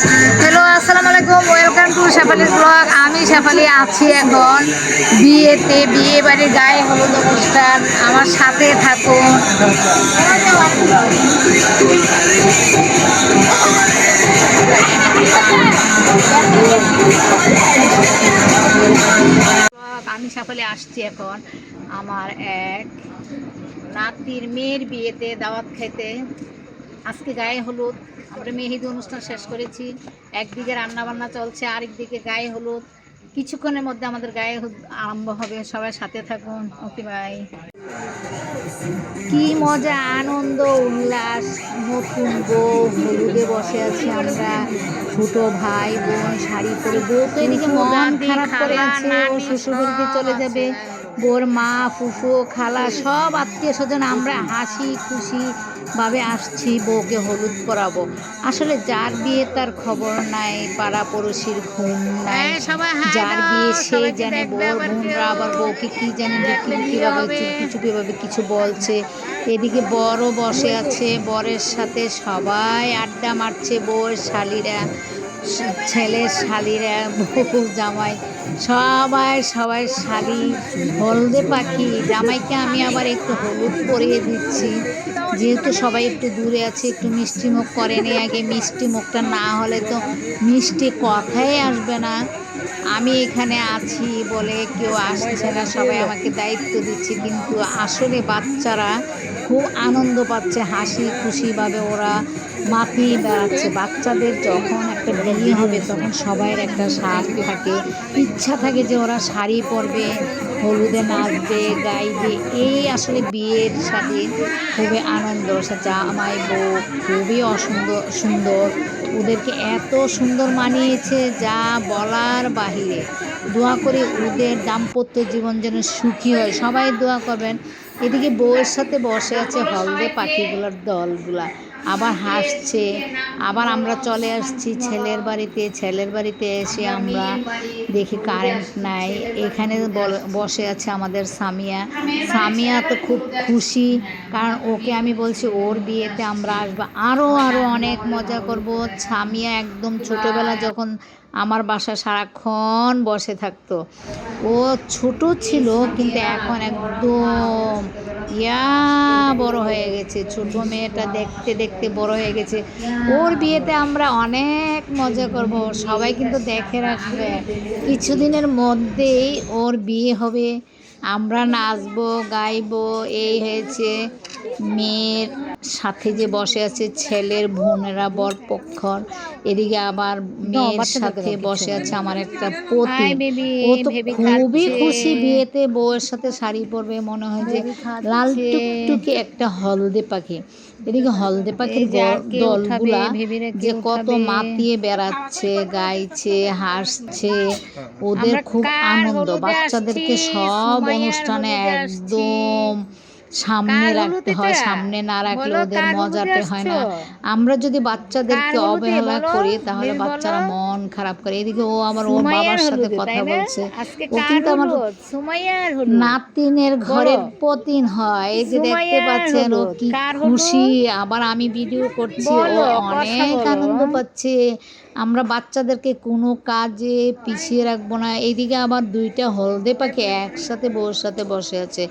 Hello আসসালামু আলাইকুম welcome to শেফালির blog আমি শেফালি আছি এখন বিয়েতে। বিয়ে বাড়ির গায়ে হলুদ অনুষ্ঠান আমার সাথে থাকুন। আমি শেফালি আসছি এখন আমার এক নাতির মেয়ের বিয়েতে দাওয়াত খেতে আজকে গায়ে হলুদ। আমরা মেহেদি অনুষ্ঠান শেষ করেছি। একদিকে রান্না বান্না চলছে আরেক দিকে গায়ে হলুদ। কিছুক্ষণের মধ্যে আমাদের গায়ে আরম্ভ হবে। সবাই সাথে থাকুন। ওকে ভাই কি মজা আনন্দ উল্লাস। নতুন বউ হলুদে বসে আছি আমরা। ছোট ভাই বোন শাড়ি পরে বউ তো এদিকে মন খারাপ করে আছে ও শ্বশুরবাড়িতে চলে যাবে। বোর মা ফুফু খালা সব আত্মীয় স্বজন আমরা হাসি খুশি ভাবে আসছি বউকে হলুদ পরাবো। আসলে যার বিয়ে তার খবর নাই পাড়া পড়শির ঘুম নাই। যার বিয়ে সে জানে বউর বোনরা আবার বউকে কি জানে কীভাবে চুপি চুপি ভাবে কিছু বলছে। এদিকে বড় বসে আছে বরের সাথে সবাই আড্ডা মারছে বউয়ের শালিরা ছেলের শালিরা, বউ, জামাই, সবাই সবাই শালি, হলদে পাখি। জামাইকে আমি আবার একটু হলুদ পরিয়ে দিচ্ছি। যেহেতু সবাই একটু দূরে আছে, একটু মিষ্টি মুখ করেনি আগে মিষ্টি মুখটা না হলে তো মিষ্টি কথাই আসবে না। আমি এখানে আছি বলে কেউ আসছে না, সবাই আমাকে দায়িত্ব দিচ্ছে। কিন্তু আসলে বাচ্চারা খুব আনন্দ পাচ্ছে, হাসি খুশিভাবে ওরা মাতিয়ে বেড়াচ্ছে। বাচ্চাদের যখন একটা বিয়ে হবে, তখন সবাই একটা সাজ থাকে। ইচ্ছা থাকে যে ওরা শাড়ি পরবে, হলুদে নাচবে, গাইবে। এই আসলে বিয়ের সাথে খুবই আনন্দ। জামাই বউ খুবই অসুন্দর সুন্দর। ওদেরকে এত সুন্দর মানিয়েছে যা বলার বাহিরে। দোয়া করে ওদের দাম্পত্য জীবন যেন সুখী হয়। সবাই দোয়া করবেন। এদিকে বউয়ের সাথে বসে আছে হলদে পাখিগুলার দলগুলা। আবার হাসছে, আবার আমরা চলে আসছি ছেলের বাড়িতে ছেলের বাড়িতে এসে আমরা দেখি কারেন্ট নাই। এখানে বসে আছে আমাদের সামিয়া। সামিয়া তো খুব খুশি, কারণ ওকে আমি বলছি, ওর বিয়েতে আমরা আসব। আরও আরও অনেক মজা করব। সামিয়া একদম ছোটোবেলা যখন আমার বাসা সারাক্ষণ বসে থাকতো। ও ছোট ছিল, কিন্তু এখন একদম, ইয়া বড় হয়ে গেছে, ছোট মেয়েটা দেখতে দেখতে বড় হয়ে গেছে। ওর বিয়েতে আমরা অনেক মজা করব সবাই কিন্তু দেখে রাখবে। কিছুদিনের মধ্যেই ওর বিয়ে হবে। আমরা নাচবো, গাইবো, এই হয়েছে মেয়ের সাথে যে বসে আছে ছেলের বোনেরা বর পক্ষর এদিকে আবার মেয়ের সাথে বসে আছে আমার একটা পতি। ও তো খুবই খুশি বিয়েতে বউয়ের সাথে শাড়ি পরবে মনে হয় যে লাল টুকটুকে একটা হলদে পাখি। এদিকে হলদে পাখির দলগুলা যে কত মাতিয়ে বেড়াচ্ছে গাইছে হাসছে ওদের খুব আনন্দ। বাচ্চাদেরকে সব অনুষ্ঠানে একদম সামনে রাখতে হয় সামনে না রাখলে ওদের মজাতে হয় না। আমরা যদি বাচ্চাদেরকে অবহেলা করি তাহলে বাচ্চারা মন খারাপ করে। এদিকে ও আবার ওর বাবার সাথে কথা বলছে। ও কিন্তু আমার নাতিনের ঘরের পতিন হয়। এই যে দেখতে পাচ্ছেন ও কি খুশি। আবার আমি ভিডিও করছি ও অনেক আনন্দ পাচ্ছে। আমরা বাচ্চাদেরকে কোনো কাজে পিছিয়ে রাখব না। এইদিকে আবার দুইটা হলদে পাখি একসাথে বউর সাথে বসে আছে।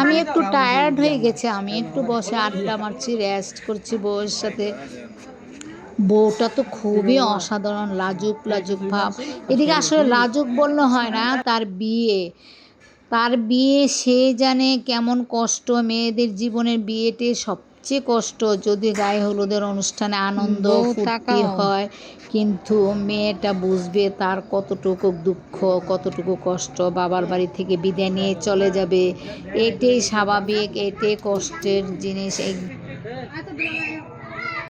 আমি একটু টায়ার্ড হয়ে গেছে আমি। একটু বসে আড্ডা মারছি রেস্ট করছি বউয়ের সাথে। বউটা তো খুবই অসাধারণ, লাজুক লাজুক ভাব। এদিকে আসলে লাজুক বললে হয় না, তার বিয়ে। তার বিয়ে সে জানে কেমন কষ্ট মেয়েদের জীবনের বিয়েতে সবচেয়ে কষ্ট যদি গায়ে হলুদের অনুষ্ঠানে আনন্দ ফুর্তি হয় কিন্তু মেয়েটা বুঝবে তার কতটুকু দুঃখ কতটুকু কষ্ট বাবার বাড়ি থেকে বিদায় নিয়ে চলে যাবে। এটাই স্বাভাবিক এটাই কষ্টের জিনিস। এই